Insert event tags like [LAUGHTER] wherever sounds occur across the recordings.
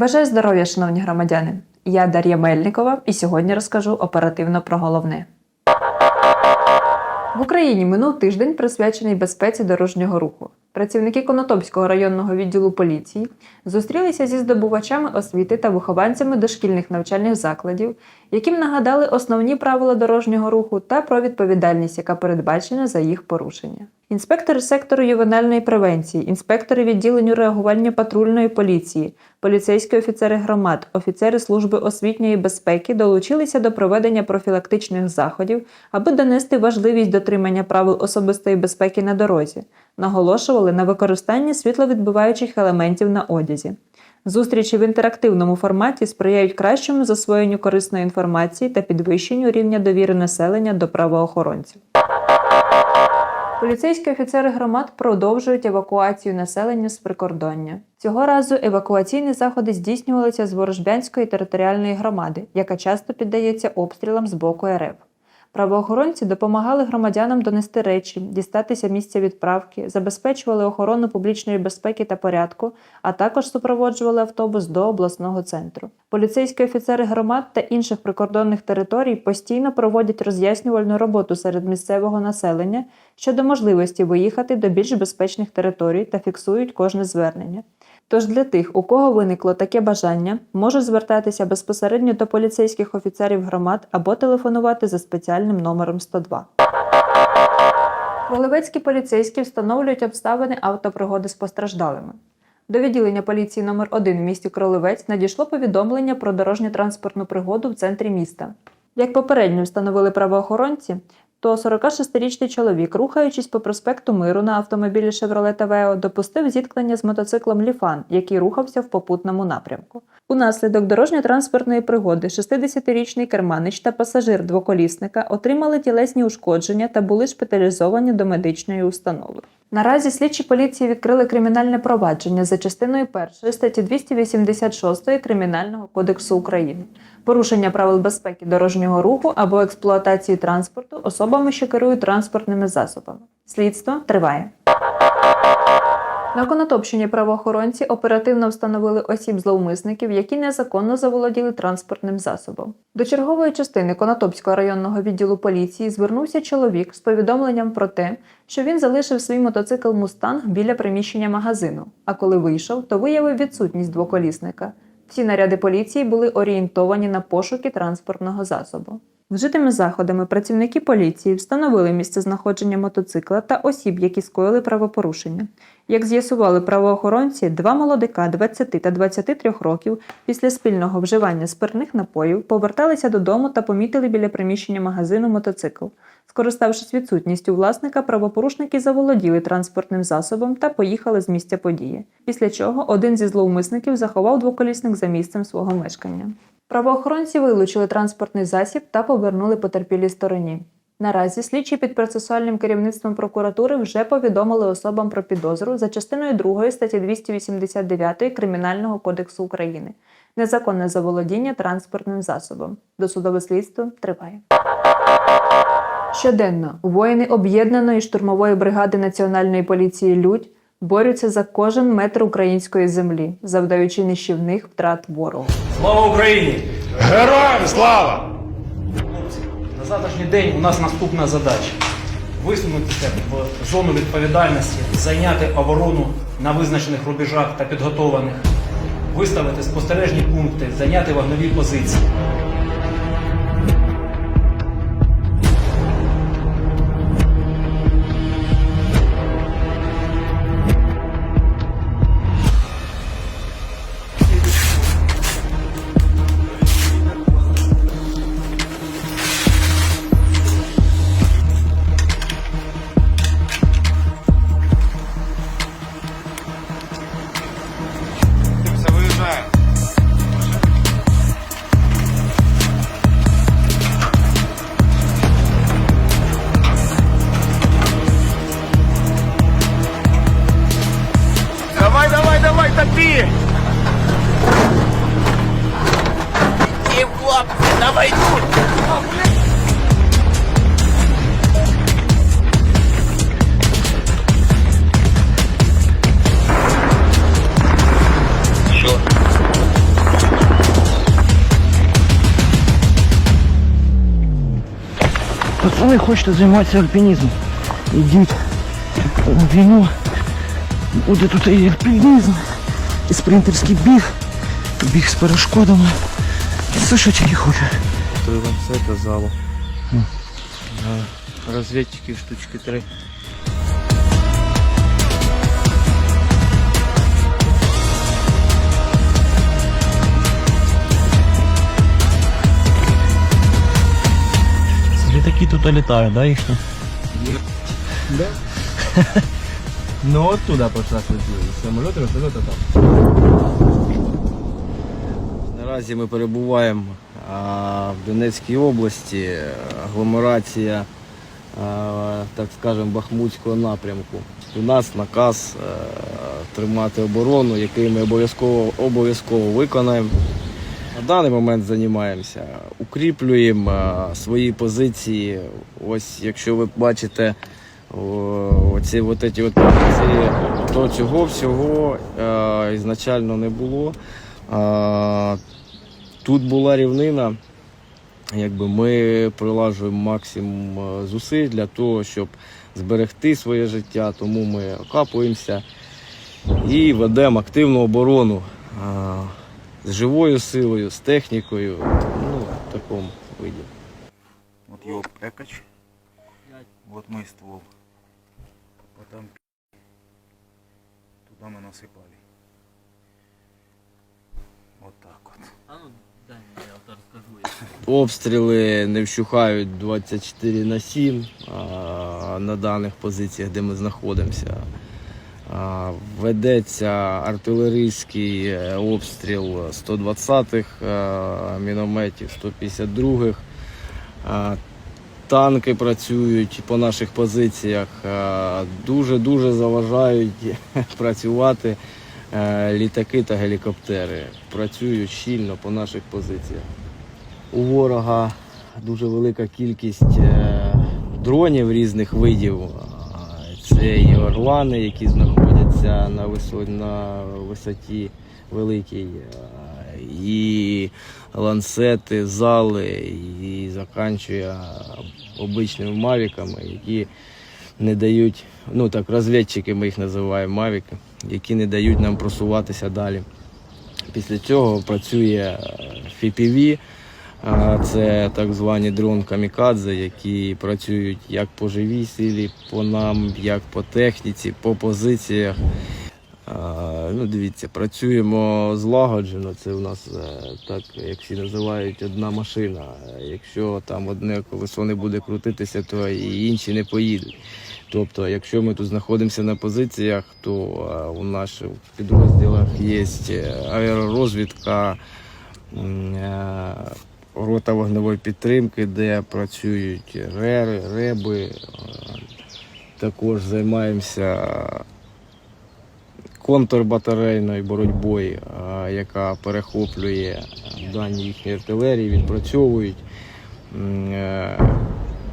Бажаю здоров'я, шановні громадяни! Я Дар'я Мельникова і сьогодні розкажу оперативно про головне. В Україні минув тиждень присвячений безпеці дорожнього руху. Працівники Конотопського районного відділу поліції зустрілися зі здобувачами освіти та вихованцями дошкільних навчальних закладів, яким нагадали основні правила дорожнього руху та про відповідальність, яка передбачена за їх порушення. Інспектори сектору ювенальної превенції, інспектори відділенню реагування патрульної поліції, поліцейські офіцери громад, офіцери служби освітньої безпеки долучилися до проведення профілактичних заходів, аби донести важливість дотримання правил особистої безпеки на дорозі, наголошували на використанні світловідбиваючих елементів на одязі. Зустрічі в інтерактивному форматі сприяють кращому засвоєнню корисної інформації та підвищенню рівня довіри населення до правоохоронців. Поліцейські офіцери громад продовжують евакуацію населення з прикордоння. Цього разу евакуаційні заходи здійснювалися з Ворожбянської територіальної громади, яка часто піддається обстрілам з боку РФ. Правоохоронці допомагали громадянам донести речі, дістатися місця відправки, забезпечували охорону публічної безпеки та порядку, а також супроводжували автобус до обласного центру. Поліцейські офіцери громад та інших прикордонних територій постійно проводять роз'яснювальну роботу серед місцевого населення щодо можливості виїхати до більш безпечних територій та фіксують кожне звернення. Тож для тих, у кого виникло таке бажання, можуть звертатися безпосередньо до поліцейських офіцерів громад або телефонувати за спеціальним номером 102. Кролевецькі поліцейські встановлюють обставини автопригоди з постраждалими. До відділення поліції номер 1 в місті Кролевець надійшло повідомлення про дорожньо-транспортну пригоду в центрі міста. Як попередньо встановили правоохоронці, то 46-річний чоловік, рухаючись по проспекту Миру на автомобілі Шевролета Вео, допустив зіткнення з мотоциклом Ліфан, який рухався в попутному напрямку. Унаслідок дорожньо-транспортної пригоди 60-річний керманич та пасажир двоколісника отримали тілесні ушкодження та були шпиталізовані до медичної установи. Наразі слідчі поліції відкрили кримінальне провадження за частиною 1 статті 286 Кримінального кодексу України порушення правил безпеки дорожнього руху або експлуатації транспорту особами, що керують транспортними засобами. Слідство триває. На Конотопщині правоохоронці оперативно встановили осіб зловмисників, які незаконно заволоділи транспортним засобом. До чергової частини Конотопського районного відділу поліції звернувся чоловік з повідомленням про те, що він залишив свій мотоцикл Мустанг біля приміщення магазину. А коли вийшов, то виявив відсутність двоколісника. Всі наряди поліції були орієнтовані на пошуки транспортного засобу. Вжитими заходами працівники поліції встановили місце знаходження мотоцикла та осіб, які скоїли правопорушення. Як з'ясували правоохоронці, два молодика 20 та 23 років після спільного вживання спиртних напоїв поверталися додому та помітили біля приміщення магазину мотоцикл. Скориставшись відсутністю власника, правопорушники заволоділи транспортним засобом та поїхали з місця події. Після чого один зі зловмисників заховав двоколісник за місцем свого мешкання. Правоохоронці вилучили транспортний засіб та повернули потерпілій стороні. Наразі слідчі під процесуальним керівництвом прокуратури вже повідомили особам про підозру за частиною 2 статті 289 Кримінального кодексу України незаконне заволодіння транспортним засобом. Досудове слідство триває. Щоденно воїни об'єднаної штурмової бригади Національної поліції Людь борються за кожен метр української землі, завдаючи нищівних втрат ворогу. Слава Україні! Героям слава! Хлопці, на завтрашній день у нас наступна задача. Висунутися в зону відповідальності, зайняти оборону на визначених рубежах та підготованих, виставити спостережні пункти, зайняти вогнові позиції. Пацаны хочете займатися альпінізмом. Ідіть на війну. Буде тут і альпінізм, і спринтерський біг, і біг з перешкодами. І все, що тільки хоче. Той ланцета залу. Розвідчики штучки три. Літаки тут літають, да, їхні? Ну оттуда пошла самоліт, вертольот там. Наразі ми перебуваємо а, в Донецькій області, агломерація, а, так скажемо, Бахмутського напрямку. У нас наказ а, тримати оборону, який ми обов'язково обов'язково виконаємо. На даний момент займаємося, укріплюємо свої позиції. Ось, якщо ви бачите, оці от ці от позиції, то цього всього е, ізначально не було. Е, тут була рівнина. Якби ми прилажуємо максимум е, зусиль для того, щоб зберегти своє життя, тому ми окапуємося і ведемо активну оборону е, з живою силою, з технікою, ну, в такому виді. Вот его экач. Вот мой ствол. Потом туда мы насыпали. Вот так вот. Обстріли не вщухають 24 на 7 а, на даних позиціях, де ми знаходимося. Ведеться артилерійський е, обстріл 120-х е, мінометів, 152-х. Танки працюють по наших позиціях, дуже-дуже заважають [LAUGHS] працювати е, літаки та гелікоптери. Працюють щільно по наших позиціях. У ворога дуже велика кількість дронів різних видів. Це і орлани, які знаходяться на висоті, на висоті великій, і ланцети, зали, і заканчує обичними мавіками, які не дають, ну так, розвідчики ми їх називаємо мавіки, які не дають нам просуватися далі. Після цього працює FPV, а, Це так звані дрон камікадзе, які працюють як по живій силі, по нам, як по техніці, по позиціях. Ну, дивіться, працюємо злагоджено. Це у нас е, так, як всі називають, одна машина. Якщо там одне колесо не буде крутитися, то і інші не поїдуть. Тобто, якщо ми тут знаходимося на позиціях, то е, у наших підрозділах є аеророзвідка. Рота вогневої підтримки, де працюють рери, реби. Е, Також займаємося контрбатарейною боротьбою, е, яка перехоплює дані їхньої артилерії, відпрацьовують. Е,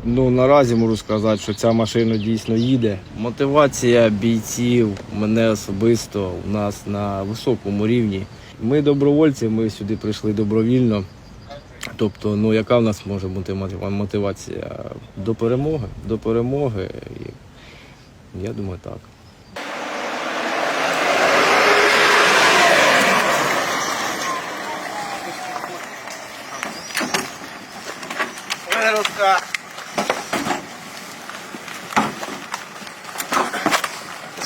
Ну, наразі можу сказати, що ця машина дійсно їде. Мотивація бійців, мене особисто, у нас на високому рівні. Ми добровольці, ми сюди прийшли добровільно. Тобто, ну яка в нас може бути мотивація до перемоги? До перемоги. І Я думаю, так.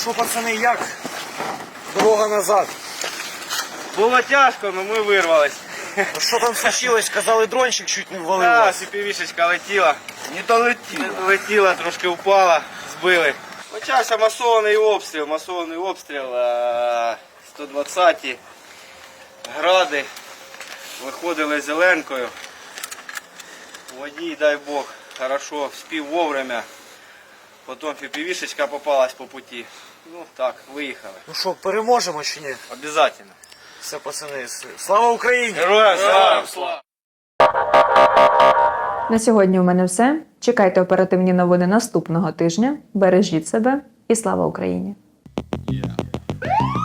Що, пацани, як? Дорога назад. Було тяжко, але ми вирвались. Що там случилось? Казали, дрончик чуть не ввалив Да, вас. сіпівішечка летіла. Не долетіла. Не долетіла, трошки впала, збили. Почався масований обстріл, масований обстріл, е, 120-ті гради. Виходили зеленкою. Водій, дай Бог, хорошо, спів вовремя. Потім фіпівішечка попалась по путі. Ну так, виїхали. Ну що, переможемо чи ні? Обязательно. Все, пацани, слава Україні! Героям слава! слава! На сьогодні у мене все. Чекайте оперативні новини наступного тижня. Бережіть себе і слава Україні! Yeah.